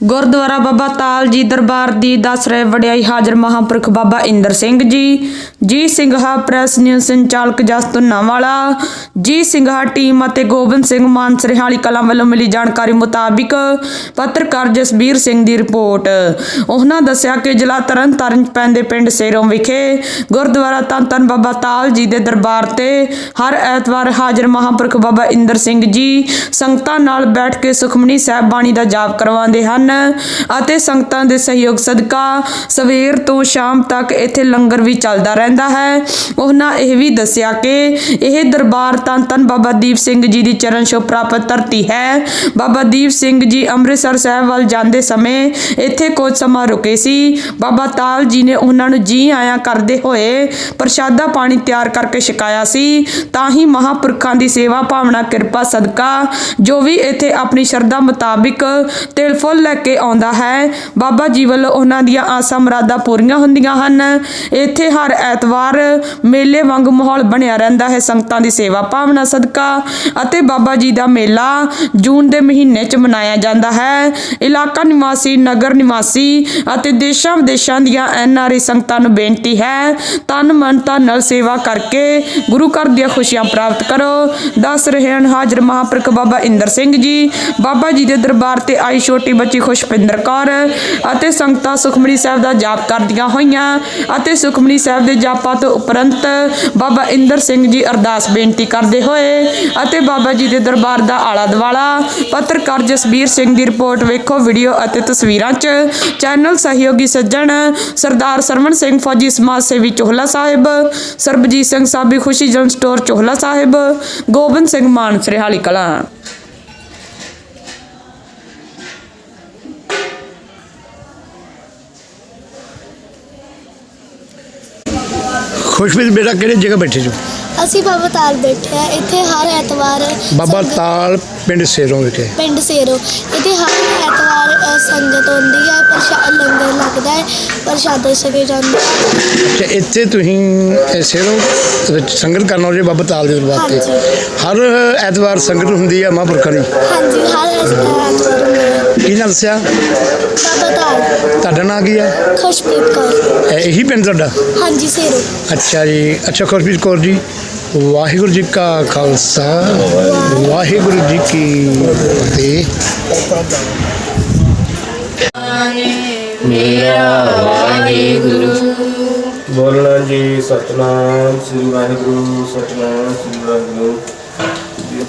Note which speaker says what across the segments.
Speaker 1: ਗੁਰਦੁਆਰਾ ਬਾਬਾ ਤਾਲ ਜੀ ਦਰਬਾਰ ਦੀ ਦੱਸ ਰਹੇ ਵਡਿਆਈ ਹਾਜ਼ਰ ਮਹਾਂਪੁਰਖ ਬਾਬਾ ਇੰਦਰ ਸਿੰਘ ਜੀ। ਜੀ ਸਿੰਘਾ ਪ੍ਰੈਸ ਨਿਊਜ਼ ਸੰਚਾਲਕ ਜਸਤੁਨਾ ਵਾਲਾ ਜੀ ਸਿੰਘਾ ਟੀਮ ਅਤੇ ਗੋਬਿੰਦ ਸਿੰਘ ਮਾਨ ਸਰਹਾਲੀ ਕਲਾਂ ਵੱਲੋਂ ਮਿਲੀ ਜਾਣਕਾਰੀ ਮੁਤਾਬਿਕ ਪੱਤਰਕਾਰ ਜਸਬੀਰ ਸਿੰਘ ਦੀ ਰਿਪੋਰਟ। ਉਹਨਾਂ ਦੱਸਿਆ ਕਿ ਜ਼ਿਲ੍ਹਾ ਤਰਨਤਾਰਨ 'ਚ ਪੈਂਦੇ ਪਿੰਡ ਸੇਰੋਂ ਵਿਖੇ ਗੁਰਦੁਆਰਾ ਧੰਨ ਧੰਨ ਬਾਬਾ ਤਾਲ ਜੀ ਦੇ ਦਰਬਾਰ ਤੇ ਹਰ ਐਤਵਾਰ ਹਾਜ਼ਰ ਮਹਾਂਪੁਰਖ ਬਾਬਾ ਇੰਦਰ ਸਿੰਘ ਜੀ ਸੰਗਤਾਂ ਨਾਲ ਬੈਠ ਕੇ ਸੁਖਮਨੀ ਸਾਹਿਬ ਬਾਣੀ ਦਾ ਜਾਪ ਕਰਵਾਉਂਦੇ ਹਨ। ਅਤੇ ਸੰਗਤਾਂ ਦੇ ਸਹਿਯੋਗ ਸਦਕਾ ਸਵੇਰ ਤੋਂ ਸ਼ਾਮ ਤੱਕ ਇੱਥੇ ਲੰਗਰ ਵੀ ਚੱਲਦਾ ਰਹਿੰਦਾ ਹੈ। ਉਹਨਾਂ ਇਹ ਵੀ ਦੱਸਿਆ ਕਿ ਇਹ ਦਰਬਾਰ ਧੰਨ ਧੰਨ ਬਾਬਾ ਦੀਪ ਸਿੰਘ ਜੀ ਦੀ ਚਰਨ ਛੋਹ ਪ੍ਰਾਪਤ ਧਰਤੀ ਹੈ। ਬਾਬਾ ਦੀਪ ਸਿੰਘ ਜੀ ਅੰਮ੍ਰਿਤਸਰ ਸਾਹਿਬ ਵੱਲ ਜਾਂਦੇ ਸਮੇਂ ਇੱਥੇ ਕੁਝ ਸਮਾਂ ਰੁਕੇ ਸੀ। ਬਾਬਾ ਤਾਲ ਜੀ ਨੇ ਉਹਨਾਂ ਨੂੰ ਜੀ ਆਇਆਂ ਕਰਦੇ ਹੋਏ ਪ੍ਰਸ਼ਾਦਾ ਪਾਣੀ ਤਿਆਰ ਕਰਕੇ ਛਕਾਇਆ ਸੀ। ਤਾਂ ਹੀ ਮਹਾਪੁਰਖਾਂ ਦੀ ਸੇਵਾ ਭਾਵਨਾ, ਕਿਰਪਾ, ਸਦਕਾ ਜੋ ਵੀ ਇੱਥੇ ਆਪਣੀ ਸ਼ਰਧਾ ਮੁਤਾਬਿਕ ਤਿਲ ਫੁੱਲ ਲੈ ਕੇ ਆਉਂਦਾ ਹੈ। ਬਾਬਾ ਜੀ ਵੱਲੋਂ ਉਹਨਾਂ ਦੀਆਂ ਆਸਾਂ ਮੁਰਾਦਾਂ ਪੂਰੀਆਂ ਹੁੰਦੀਆਂ ਹਨ। ਇੱਥੇ ਹਰ ਐਤਵਾਰ ਮੇਲੇ ਵਾਂਗ ਮਾਹੌਲ ਬਣਿਆ ਰਹਿੰਦਾ ਹੈ। ਸੰਗਤਾਂ ਦੀ ਸੇਵਾ, ਭਾਵਨਾ, ਸਦਕਾ ਅਤੇ ਬਾਬਾ ਜੀ ਦਾ ਮੇਲਾ ਜੂਨ ਦੇ ਮਹੀਨੇ 'ਚ ਮਨਾਇਆ ਜਾਂਦਾ ਹੈ। ਇਲਾਕਾ ਨਿਵਾਸੀ, ਨਗਰ ਨਿਵਾਸੀ ਅਤੇ ਦੇਸ਼ਾਂ ਵਿਦੇਸ਼ਾਂ ਦੀਆਂ ਐਨ ਆਰ ਐਨਆਰਆਈ ਸੰਗਤਾਂ ਨੂੰ ਬੇਨਤੀ ਹੈ ਤਨ ਮਨ ਧਨ ਨਾਲ ਸੇਵਾ ਕਰਕੇ ਗੁਰੂ ਘਰ ਦੀਆਂ ਖੁਸ਼ੀਆਂ ਪ੍ਰਾਪਤ ਕਰੋ। ਦੱਸ ਰਹੇ ਹਨ, ਹਾਜ਼ਰ ਮਹਾਂਪੁਰਖ ਬਾਬਾ ਇੰਦਰ ਸਿੰਘ ਜੀ, ਬਾਬਾ ਜੀ ਦੇ ਦਰਬਾਰ ਤੇ ਆਈ ਛੋਟੀ ਬੱਚੀ ਖੁਸ਼ਪਿੰਦਰ ਕੌਰ ਅਤੇ ਸੰਗਤਾਂ ਸੁਖਮਨੀ ਸਾਹਿਬ ਦਾ ਜਾਪ ਕਰਦੀਆਂ ਹੋਈਆਂ ਅਤੇ ਸੁਖਮਨੀ ਸਾਹਿਬ ਦੇ ਜਾਪਾਂ ਤੋਂ ਉਪਰੰਤ ਬਾਬਾ ਇੰਦਰ ਸਿੰਘ ਜੀ ਅਰਦਾਸ ਬੇਨਤੀ ਕਰਦੇ ਹੋਏ ਅਤੇ ਬਾਬਾ ਜੀ ਦੇ ਦਰਬਾਰ ਦਾ ਆਲਾ ਦਵਾਲਾ ਪੱਤਰਕਾਰ ਜਸਬੀਰ ਸਿੰਘ ਦੀ ਰਿਪੋਰਟ ਵੇਖੋ, ਵੀਡੀਓ ਅਤੇ ਤਸਵੀਰਾਂ 'ਚ ਚੈਨਲ ਸਹਿਯੋਗੀ ਸੱਜਣ ਸਰਦਾਰ ਸਰਵਣ ਸਿੰਘ ਫੌਜੀ ਸਮਾਜ ਸੇਵੀ ਚੋਹਲਾ ਸਾਹਿਬ, ਸਰਬਜੀਤ ਸਿੰਘ ਸਾਬੀ ਖੁਸ਼ੀ ਜਨ ਸਟੋਰ ਚੋਹਲਾ ਸਾਹਿਬ, ਗੋਬਿੰਦ ਸਿੰਘ ਮਾਨ ਸਰਹਾਲੀ ਕਲਾਂ।
Speaker 2: ਖੁਸ਼ਪ੍ਰੀਤ ਬੇਟਾ ਕਿਹੜੀ ਜਗ੍ਹਾ ਬੈਠੇ ਜੋ?
Speaker 3: ਅਸੀਂ ਬਾਬਾ ਤਾਲ ਬੈਠੇ ਆ ਇੱਥੇ ਹਰ ਐਤਵਾਰ
Speaker 2: ਬਾਬਾ
Speaker 3: ਸੰਗਤ-
Speaker 2: ਤਾਲ ਪਿੰਡ ਸੇਰੋਂ ਵਿਖੇ
Speaker 3: ਪਿੰਡ ਸੇਰੋ। ਇੱਥੇ ਹਰ ਐਤਵਾਰ ਅ, ਸੰਗਤ ਆਉਂਦੀ ਹੈ ਪ੍ਰਸ਼ਾਦ ਲੰਗਰ ਲੱਗਦਾ ਹੈ ਪ੍ਰਸ਼ਾਦੇ ਛਕੇ ਜਾਂਦੇ
Speaker 2: ਤੇ ਇੱਥੇ ਤੁਸੀਂ ਇਹ ਸੇਰੋਂ ਵਿੱਚ ਸੰਗਤ ਕਰਨ ਆਉਂਦੇ ਬਾਬਾ ਤਾਲ ਦੇ ਦਰਬਾਰ ਤੇ। ਹਰ ਐਤਵਾਰ ਸੰਗਤ ਹੁੰਦੀ ਹੈ ਮਹਾਂਪੁਰਖਾਂ ਦੀ।
Speaker 3: ਹਾਂਜੀ ਹਰ ਐਤ- ਐਤਵਾਰ ਹੁੰਦੀ ਹੈ।
Speaker 2: ਕੀ ਨਾਲ ਦੱਸਿਆ?
Speaker 3: ਬਾਬਾ ਤਾਲ
Speaker 2: ਤੁਹਾਡਾ ਨਾਂ ਕੀ ਹੈ
Speaker 3: ਖੁਸ਼ਪ੍ਰੀਤ ਕੌਰ।
Speaker 2: ਇਹ ਇਹੀ ਪਿੰਡ ਤੁਹਾਡਾ?
Speaker 3: ਹਾਂਜੀ ਸੇਰੋ।
Speaker 2: ਅੱਛਾ ਜੀ। ਅੱਛਾ ਖੁਸ਼ਪ੍ਰੀਤ ਕੌਰ ਜੀ ਵਾਹਿਗੁਰੂ ਜੀ ਕਾ ਖਾਲਸਾ ਵਾਹਿਗੁਰੂ ਜੀ ਕੀ ਫਤਿਹ।
Speaker 4: ਬੋਲਣਾ ਜੀ ਸਤਨਾਮ ਸ੍ਰੀ ਵਾਹਿਗੁਰੂ ਸਤਨਾਮ ਸ੍ਰੀ ਵਾਹਿਗੁਰੂ।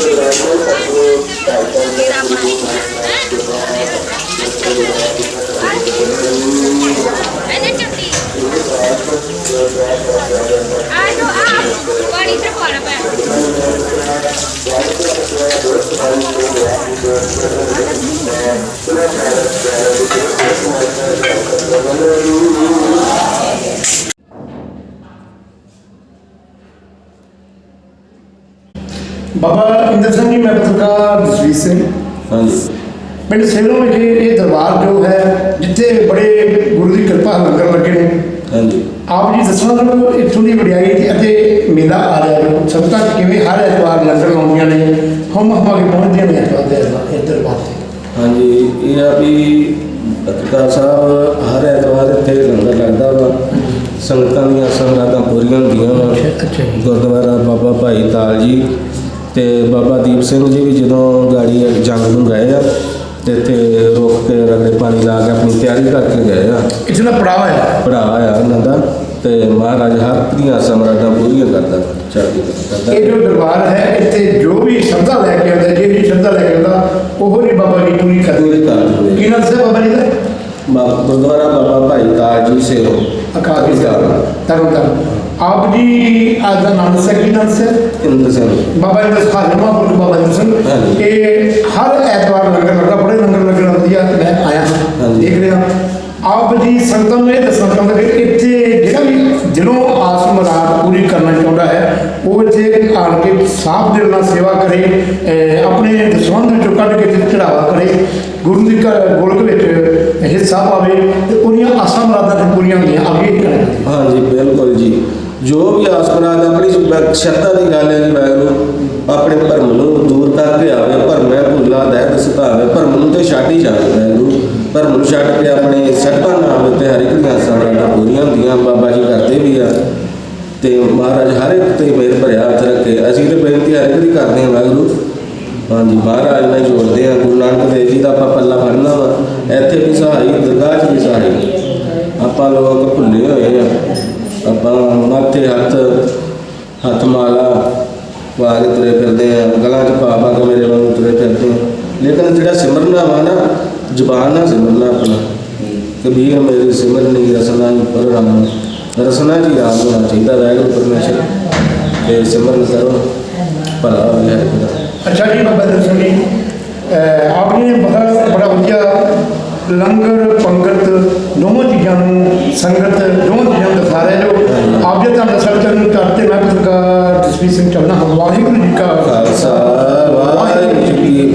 Speaker 4: ਅਕਰ ਪੈਸੇ ਮੇਰੇ ਜੀ ਦਾ ਸਤਨਾਮ ਸਤਨਾਮ ਸਤਨਾਮ ਸਤਨਾਮ ਸਤਨਾਮ ਸਤਨਾਮ ਸਤਨਾਮ ਇਸ ਪ੍ਰਕਾਰ ਦਾ ਅਰਥ ਹੈ ਗੁਰੂ ਦਾ ਦਾ ਸਤਨਾਮ ਸਤਨਾਮ ਆਪਣੇ ਆਪਣੇ ਦੇ ਮੇਰੇ ਆਪਣੇ ਤੁਮਾਰਾ ਹੈ ਤੁਮਾਰਾ ਸੁਖ ਸੁਖ ਹੈ ਜਿਸ ਤੋਂ ਸਭ ਕੁਝ ਹੈ ਕੋਈ ਨਾ ਸਤਿਗੁਰੂ ਹੈ ਤੇਰੇ ਨਾਲ ਕੋਈ ਹੈ ਤਾਂ ਸਤਿ ਸ੍ਰੀ ਅਕਾਲ
Speaker 5: ਆਜੋ ਆ ਪਾਣੀ ਤੇ ਪਾਣਾ ਪੈ
Speaker 6: ਬਾਬਾ ਇੰਦਰ ਸਿੰਘ ਜੀ ਮੈਂ ਪੱਤਰਕਾਰ ਜਸਵੀਰ ਸਿੰਘ।
Speaker 4: ਹਾਂਜੀ।
Speaker 6: ਪਿੰਡ ਸੇਲੋਂ ਵਿਖੇ ਇਹ ਦਰਬਾਰ ਜੋ ਹੈ ਜਿੱਥੇ ਬੜੇ ਗੁਰੂ ਦੀ ਕਿਰਪਾ ਲੰਗਰ ਲੱਗੇ ਨੇ।
Speaker 4: ਹਾਂਜੀ।
Speaker 6: ਆਪ ਜੀ ਦੱਸਣਾ ਤੁਹਾਨੂੰ ਇੱਥੋਂ ਦੀ ਵਡਿਆਈ ਤੇ ਅਤੇ ਮੇਲਾ ਆ ਰਿਹਾ ਜੋ ਸੰਗਤਾਂ ਕਿਵੇਂ ਹਰ ਐਤਵਾਰ ਲੰਗਰ ਲਾਉਂਦੀਆਂ ਨੇ ਹਮ ਹਮਾ ਕੇ ਪਹੁੰਚਦੀਆਂ ਨੇ ਐਤਵਾਰ ਦੇ ਇਹ ਦਰਬਾਰ ਤੇ?
Speaker 4: ਹਾਂਜੀ ਇਹ ਆ ਵੀ ਪੱਤਰਕਾਰ ਸਾਹਿਬ ਹਰ ਐਤਵਾਰ ਇੱਥੇ ਲੰਗਰ ਲੱਗਦਾ ਵਾ। ਸੰਗਤਾਂ ਦੀਆਂ ਸੰਗਤਾਂ ਪੂਰੀਆਂ ਹੁੰਦੀਆਂ ਵਾ। ਗੁਰਦੁਆਰਾ ਬਾਬਾ ਭਾਈ ਤਾਲ ਜੀ ਤੇ ਬਾਬਾ ਦੀਪ ਸਿੰਘ ਜੀ ਵੀ ਜਦੋਂ ਗਾੜੀ ਜੰਗ ਨੂੰ ਗਏ ਆ ਤੇ ਇੱਥੇ ਰੋਕ ਕੇ ਰਗੜੇ ਪਾਣੀ ਲਾ ਕੇ ਆਪਣੀ ਤਿਆਰੀ ਕਰਕੇ ਗਏ ਆ।
Speaker 6: ਇੱਥੇ ਦਾ ਪੜਾਅ ਹੈ
Speaker 4: ਭਰਾ ਆ ਉਹਨਾਂ ਦਾ ਤੇ ਮਹਾਰਾਜ ਹਰ ਦੀਆਂ ਸਮਰਾਟਾਂ ਪੂਰੀਆਂ ਕਰਦਾ ਚੜ੍ਹਦੀ ਕਰਦਾ।
Speaker 6: ਇਹ ਜੋ ਦਰਬਾਰ ਹੈ ਇੱਥੇ ਜੋ ਵੀ ਸ਼ਰਧਾ ਲੈ ਕੇ ਆਉਂਦਾ ਜਿਹੜੀ ਸ਼ਰਧਾ ਲੈ ਕੇ ਆਉਂਦਾ ਉਹ ਹੀ ਬਾਬਾ ਜੀ ਪੂਰੀ ਕਰਨੀ
Speaker 4: ਪੂਰੀ ਕਰ ਦਿੰਦੇ
Speaker 6: ਕੀ ਨਾਮ ਸੀ ਬਾਬਾ ਜੀ ਦਾ?
Speaker 4: ਗੁਰਦੁਆਰਾ ਬਾਬਾ ਭਾਈ ਤਾਜ ਜੀ ਸੇਰੋ।
Speaker 6: ਅਕਾਲ ਤਰਨ ਤਰਨ ਆਪ ਜੀ ਨਾਮ ਦੱਸਿਆ ਕੀ ਨਾਮ ਦੱਸਿਆ
Speaker 4: ਇੰਦਰ ਸਿੰਘ।
Speaker 6: ਬਾਬਾ ਜੀ ਦਾ ਹਾਜ਼ਰ ਮਹਾਂਪੁਰਖ ਬਾਬਾ ਜੀ ਸਿੰਘ। ਇਹ ਹਰ ਐਤਵਾਰ ਲੰਗਰ ਲੱਗਦਾ ਬੜੇ ਲੰਗਰ ਲੱਗਣਾ ਵਧੀਆ। ਮੈਂ ਆਇਆ। ਦੇਖ ਰਿਹਾ ਆਪ ਜੀ ਸੰਗਤਾਂ ਨੂੰ ਇਹ ਦੱਸਣਾ ਚਾਹੁੰਦੇ ਕਿ ਇੱਥੇ ਜਿਹੜਾ ਵੀ ਦਿਲੋਂ ਆਸ ਮੁਰਾਦ ਪੂਰੀ ਕਰਨਾ ਚਾਹੁੰਦਾ ਹੈ ਉਹ ਇੱਥੇ ਆਣ ਕੇ ਸਾਫ਼ ਦਿਲ ਨਾਲ ਸੇਵਾ ਕਰੇ ਆਪਣੇ ਦਸਵੰਧ ਵਿੱਚੋਂ ਕੱਢ ਕੇ ਚੜਾਵਾ ਕਰੇ ਗੁਰੂ ਦੀ ਘ- ਗੋਲਕ ਵਿੱਚ ਹਿੱਸਾ ਪਾਵੇ ਤੇ ਉਹਦੀਆਂ ਆਸਾਂ ਮੁਰਾਦਾਂ ਤੇ ਪੂਰੀਆਂ ਹੁੰਦੀਆਂ ਅੱਗੇ ਹੀ ਕਰਨਾ
Speaker 4: ਹਾਂਜੀ ਬਿਲਕੁਲ ਜੀ। ਜੋ ਵੀ ਆਸ ਆਸਪਰਾਦ ਆਪਣੀ ਸ਼ਰਧਾ ਦੀ ਗੱਲ ਹੈ ਜੀ ਵਾਹਿਗੁਰੂ, ਆਪਣੇ ਭਰਮ ਨੂੰ ਦੂਰ ਕਰਕੇ ਆਵੇ, ਭਰਮੈ ਭੁੱਲਾ, ਦਹਿ ਸੁਧਾਵੇ ਭਰਮ ਨੂੰ ਤੇ ਛੱਡ ਹੀ ਜਾਵੇ ਵਾਹਿਗੁਰੂ। ਭਰਮ ਨੂੰ ਛੱਡ ਕੇ ਆਪਣੇ ਸ਼ਰਧਾ ਨਾਮ ਤੇ ਹਰ ਇੱਕ ਦੀਆਂ ਆਸਾਂ ਪੂਰੀਆਂ ਹੁੰਦੀਆਂ, ਬਾਬਾ ਜੀ ਕਰਦੇ ਵੀ ਆ। ਤੇ ਮਹਾਰਾਜ ਹਰ ਇੱਕ ਤੇ ਮੇਰ ਭਰਿਆ ਹੱਥ ਰੱਖੇ। ਅਸੀਂ ਤੇ ਬੇਨਤੀ ਹਰ ਇੱਕ ਦੀ ਕਰਦੇ ਹਾਂ ਵਾਹਿਗੁਰੂ। ਹਾਂਜੀ, ਮਹਾਰਾਜ ਨਾਲ ਜੋੜਦੇ ਆ ਗੁਰੂ ਨਾਨਕ ਦੇਵ ਜੀ ਦਾ ਆਪਾਂ ਪੱਲਾ ਫੜਨਾ ਵਾ। ਇੱਥੇ ਵੀ ਸਹਾਈ, ਦਰਗਾਹ 'ਚ ਵੀ ਸਹਾਈ। ਆਪਾਂ ਲੋਕ ਭੁੱਲੇ ਹੋਏ ਆ। ਆਪਾਂ ਮਾਥੇ ਹੱਥ ਹੱਥ ਮਾਲਾ ਪਾ ਕੇ ਤੁਰੇ ਫਿਰਦੇ ਆ, ਗਲਾਂ 'ਚ ਪਾ ਪਾ ਕੇ ਮੇਰੇ ਵਾਂਗ ਤੁਰੇ ਫਿਰਦੇ ਆ। ਲੇਕਿਨ ਜਿਹੜਾ ਸਿਮਰਨਾ ਵਾ ਨਾ, ਜ਼ੁਬਾਨ ਨਾਲ ਸਿਮਰਨਾ ਆਪਣਾ। ਕਬੀਰ ਮੇਰੀ ਸਿਮਰਨੀ ਰਸਨਾ ਹੀ ਪਰ ਰਾਮ ਰਸਨਾ ਜੀ ਰਾਮ ਹੋਣਾ ਚਾਹੀਦਾ ਵਾਹਿਗੁਰੂ ਪਰਮੇਸ਼ਰ। ਤੇ ਸਿਮਰਨ ਕਰੋ, ਭਲਾ ਹੋਵੇ
Speaker 6: ਅੱਛਾ ਜੀ, ਬਾਬਾ ਦਰਸ਼ਨ ਜੀ, ਅਹ ਬੜਾ ਬੜਾ ਵਧੀਆ ਲੰਗਰ, ਪੰਗਤ, ਦੋਵਾਂ ਚੀਜ਼ਾਂ ਨੂੰ ਸੰਗਤ, ਦੋਵਾਂ ਚੀਜ਼ਾਂ ਨੂੰ ਦਿਖਾ ਰਹੇ ਜੋ ਆਪ ਜੀ ਤੁਹਾਨੂੰ ਸਰਚਨ ਨੂੰ ਕਰਤੇ ਮੈਂ ਪੱਤਰਕਾਰ ਜਸਵੀਰ ਸਿੰਘ ਚੜਨਾ ਹਾਂ। ਵਾਹਿਗੁਰੂ ਜੀ ਕਾ
Speaker 4: ਖਾਲਸਾ, ਵਾਹਿਗੁਰੂ ਜੀ ਕੀ